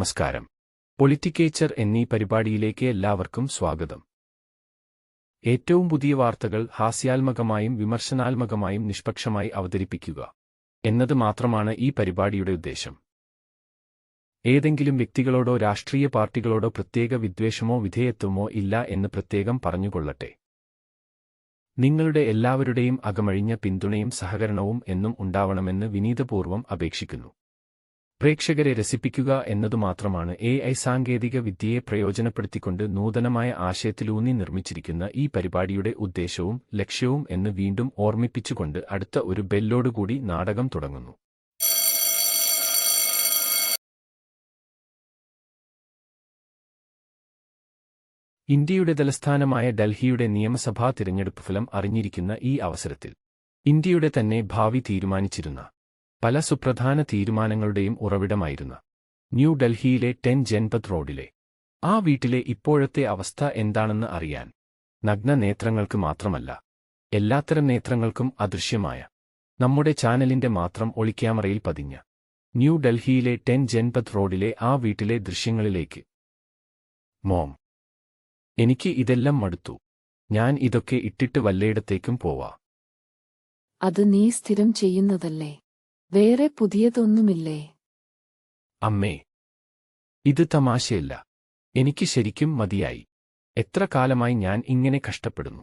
നമസ്കാരം. പൊളിറ്റിക്കേച്ചർ എന്നീ പരിപാടിയിലേക്ക് എല്ലാവർക്കും സ്വാഗതം. ഏറ്റവും പുതിയ വാർത്തകൾ ഹാസ്യാത്മകമായും വിമർശനാത്മകമായും നിഷ്പക്ഷമായി അവതരിപ്പിക്കുക എന്നത് മാത്രമാണ് ഈ പരിപാടിയുടെ ഉദ്ദേശം. ഏതെങ്കിലും വ്യക്തികളോടോ രാഷ്ട്രീയ പാർട്ടികളോടോ പ്രത്യേക വിദ്വേഷമോ വിധേയത്വമോ ഇല്ല എന്ന് പ്രത്യേകം പറഞ്ഞുകൊള്ളട്ടെ. നിങ്ങളുടെ എല്ലാവരുടെയും അകമഴിഞ്ഞ പിന്തുണയും സഹകരണവും എന്നും ഉണ്ടാവണമെന്ന് വിനീതപൂർവം അപേക്ഷിക്കുന്നു. പ്രേക്ഷകരെ രസിപ്പിക്കുക എന്നതുമാത്രമാണ് എ ഐ സാങ്കേതിക വിദ്യയെ പ്രയോജനപ്പെടുത്തിക്കൊണ്ട് നൂതനമായ ആശയത്തിലൂന്നി നിർമ്മിച്ചിരിക്കുന്ന ഈ പരിപാടിയുടെ ഉദ്ദേശവും ലക്ഷ്യവും എന്ന് വീണ്ടും ഓർമ്മിപ്പിച്ചുകൊണ്ട് അടുത്ത ഒരു ബെല്ലോടുകൂടി നാടകം തുടങ്ങുന്നു. ഇന്ത്യയുടെ തലസ്ഥാനമായ ഡൽഹിയുടെ നിയമസഭാ തിരഞ്ഞെടുപ്പ് ഫലം അറിഞ്ഞിരിക്കുന്ന ഈ അവസരത്തിൽ ഇന്ത്യയുടെ തന്നെ ഭാവി തീരുമാനിച്ചിരുന്ന പല സുപ്രധാന തീരുമാനങ്ങളുടെയും ഉറവിടമായിരുന്ന. ന്യൂഡൽഹിയിലെ ടെൻ ജൻപത് റോഡിലെ. ആ വീട്ടിലെ ഇപ്പോഴത്തെ അവസ്ഥ എന്താണെന്ന് അറിയാൻ നഗ്ന നേത്രങ്ങൾക്ക് മാത്രമല്ല എല്ലാത്തരം നേത്രങ്ങൾക്കും അദൃശ്യമായ നമ്മുടെ ചാനലിന്റെ മാത്രം ഒളിക്യാമറയിൽ പതിഞ്ഞ ന്യൂ ഡൽഹിയിലെ ടെൻ ജൻപത് റോഡിലെ ആ വീട്ടിലെ ദൃശ്യങ്ങളിലേക്ക്. മോം എനിക്ക് ഇതെല്ലാം മടുത്തു. ഞാൻ ഇതൊക്കെ ഇട്ടിട്ട് വല്ലയിടത്തേക്കും പോവാ. അത് നീ സ്ഥിരം ചെയ്യുന്നതല്ലേ? വേറെ പുതിയതൊന്നുമില്ലേ? അമ്മേ ഇത് തമാശയല്ല. എനിക്ക് ശരിക്കും മതിയായി. എത്ര കാലമായി ഞാൻ ഇങ്ങനെ കഷ്ടപ്പെടുന്നു.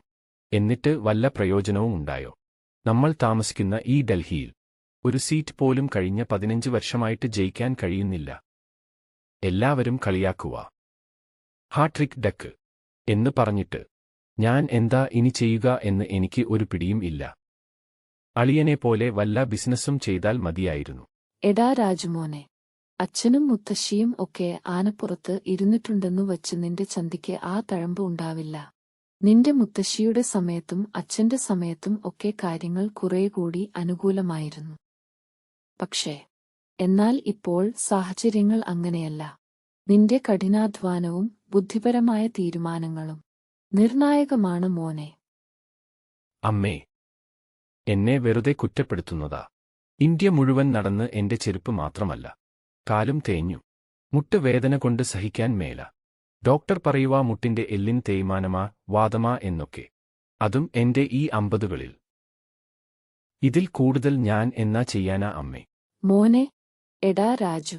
എന്നിട്ട് വല്ല പ്രയോജനവും ഉണ്ടായോ? നമ്മൾ താമസിക്കുന്ന ഈ ഡൽഹിയിൽ ഒരു സീറ്റ് പോലും കഴിഞ്ഞ പതിനഞ്ച് വർഷമായിട്ട് ജയിക്കാൻ കഴിയുന്നില്ല. എല്ലാവരും കളിയാക്കുക. ഹാട്രിക് ഡക്ക് എന്ന് പറഞ്ഞിട്ട് ഞാൻ എന്താ ഇനി ചെയ്യുക എന്ന് എനിക്ക് ഒരു പിടിയും ഇല്ല. അളിയനെ പോലെ വല്ല ബിസിനസ്സും ചെയ്താൽ മതിയായിരുന്നു. എടാ രാജുമോനെ അച്ഛനും മുത്തശ്ശിയും ഒക്കെ ആനപ്പുറത്ത് ഇരുന്നിട്ടുണ്ടെന്നു വച്ച് നിന്റെ ചന്തിക്ക് ആ തഴമ്പ് ഉണ്ടാവില്ല. നിന്റെ മുത്തശ്ശിയുടെ സമയത്തും അച്ഛന്റെ സമയത്തും ഒക്കെ കാര്യങ്ങൾ കുറെ കൂടി അനുകൂലമായിരുന്നു. പക്ഷേ എന്നാൽ ഇപ്പോൾ സാഹചര്യങ്ങൾ അങ്ങനെയല്ല. നിന്റെ കഠിനാധ്വാനവും ബുദ്ധിപരമായ തീരുമാനങ്ങളും നിർണായകമാണ് മോനെ. അമ്മേ എന്നെ വെറുതെ കുറ്റപ്പെടുത്തുന്നതാ. ഇന്ത്യ മുഴുവൻ നടന്ന് എന്റെ ചെരുപ്പ് മാത്രമല്ല. കാലും തേഞ്ഞു. മുട്ട് വേദന കൊണ്ട് സഹിക്കാൻ മേല. ഡോക്ടർ പറയുവാ മുട്ടിന്റെ എല്ലിൻ തേയ്മാനമാ വാദമാ എന്നൊക്കെ. അതും എന്റെ ഈ അമ്പതുകളിൽ. ഇതിൽ കൂടുതൽ ഞാൻ എന്നാ ചെയ്യാനാ അമ്മേ? മോനെ എടാ രാജു.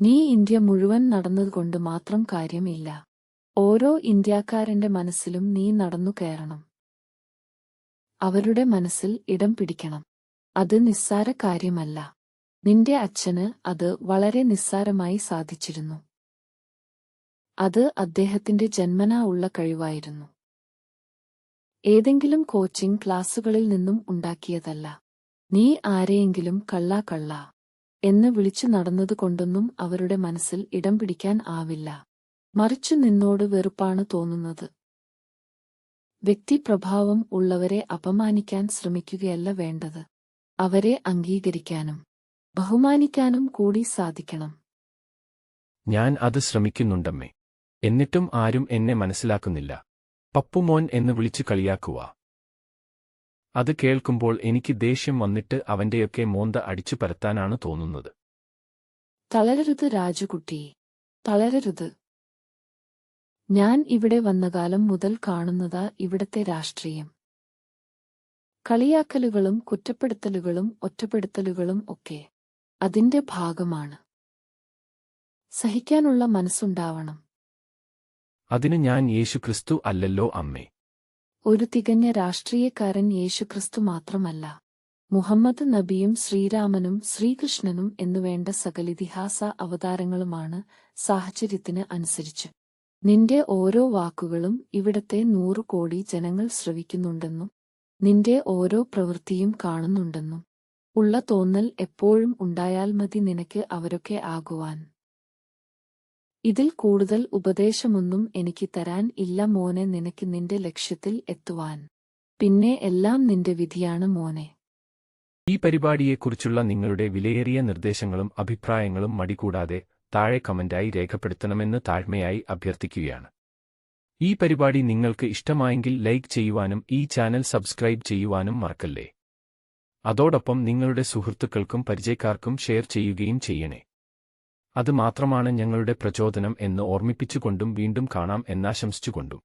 നീ ഇന്ത്യ മുഴുവൻ നടന്നതുകൊണ്ട് മാത്രം കാര്യമില്ല. ഓരോ ഇന്ത്യക്കാരന്റെ മനസ്സിലും നീ നടന്നു കയറണം. അവരുടെ മനസ്സിൽ ഇടം പിടിക്കണം. അത് നിസ്സാര കാര്യമല്ല. നിന്റെ അച്ഛന് അത് വളരെ നിസ്സാരമായി സാധിച്ചിരുന്നു. അത് അദ്ദേഹത്തിന്റെ ജന്മനാ ഉള്ള കഴിവായിരുന്നു. ഏതെങ്കിലും കോച്ചിംഗ് ക്ലാസുകളിൽ നിന്നും ഉണ്ടാക്കിയതല്ല. നീ ആരെയെങ്കിലും കള്ളാ കള്ളാ എന്ന് വിളിച്ചു നടന്നതുകൊണ്ടൊന്നും അവരുടെ മനസ്സിൽ ഇടം പിടിക്കാൻ ആവില്ല. മറിച്ചു നിന്നോട് വെറുപ്പാണ് തോന്നുന്നത്. വ്യക്തിപ്രഭാവം ഉള്ളവരെ അപമാനിക്കാൻ ശ്രമിക്കുകയല്ല വേണ്ടത്. അവരെ അംഗീകരിക്കാനും ബഹുമാനിക്കാനും കൂടി സാധിക്കണം. ഞാൻ അത് ശ്രമിക്കുന്നുണ്ടമ്മേ. എന്നിട്ടും ആരും എന്നെ മനസ്സിലാക്കുന്നില്ല. പപ്പുമോൻ എന്ന് വിളിച്ചു കളിയാക്കുക. അത് കേൾക്കുമ്പോൾ എനിക്ക് ദേഷ്യം വന്നിട്ട് അവന്റെയൊക്കെ മോന്ത അടിച്ചു പരത്താനാണ് തോന്നുന്നത്. തളരരുത് രാജുകുട്ടി. തളരരുത്. ഞാൻ ഇവിടെ വന്ന കാലം മുതൽ കാണുന്നതാ ഇവിടത്തെ രാഷ്ട്രീയം. കളിയാക്കലുകളും കുറ്റപ്പെടുത്തലുകളും ഒറ്റപ്പെടുത്തലുകളും ഒക്കെ അതിന്റെ ഭാഗമാണ്. സഹിക്കാനുള്ള മനസ്സുണ്ടാവണം. അതിന് ഞാൻ യേശുക്രിസ്തു അല്ലല്ലോ അമ്മേ. ഒരു തികഞ്ഞ രാഷ്ട്രീയക്കാരൻ യേശുക്രിസ്തു മാത്രമല്ല. മുഹമ്മദ് നബിയും ശ്രീരാമനും ശ്രീകൃഷ്ണനും എന്നുവേണ്ട സകലിതിഹാസ അവതാരങ്ങളുമാണ് സാഹചര്യത്തിന് അനുസരിച്ച്. നിന്റെ ഓരോ വാക്കുകളും ഇവിടത്തെ നൂറു കോടി ജനങ്ങൾ ശ്രവിക്കുന്നുണ്ടെന്നും നിന്റെ ഓരോ പ്രവൃത്തിയും കാണുന്നുണ്ടെന്നും ഉള്ള തോന്നൽ എപ്പോഴും ഉണ്ടായാൽ മതി നിനക്ക് അവരൊക്കെ ആകുവാൻ. ഇതിൽ കൂടുതൽ ഉപദേശമൊന്നും എനിക്ക് തരാൻ ഇല്ല മോനെ നിനക്ക് നിന്റെ ലക്ഷ്യത്തിൽ എത്തുവാൻ. പിന്നെ എല്ലാം നിന്റെ വിധിയാണ് മോനെ. ഈ പരിപാടിയെക്കുറിച്ചുള്ള നിങ്ങളുടെ വിലയേറിയ നിർദ്ദേശങ്ങളും അഭിപ്രായങ്ങളും മടികൂടാതെ താഴെ കമന്റായി രേഖപ്പെടുത്തണമെന്ന് താഴ്മയായി അഭ്യർത്ഥിക്കുകയാണ്. ഈ പരിപാടി നിങ്ങൾക്ക് ഇഷ്ടമായെങ്കിൽ ലൈക്ക് ചെയ്യുവാനും ഈ ചാനൽ സബ്സ്ക്രൈബ് ചെയ്യുവാനും മറക്കല്ലേ? അതോടൊപ്പം നിങ്ങളുടെ സുഹൃത്തുക്കൾക്കും പരിചയക്കാർക്കും ഷെയർ ചെയ്യുകയും ചെയ്യണേ. അത് മാത്രമാണ് ഞങ്ങളുടെ പ്രചോദനം എന്ന് ഓർമ്മിപ്പിച്ചുകൊണ്ടും വീണ്ടും കാണാം എന്നാശംസിച്ചുകൊണ്ടും.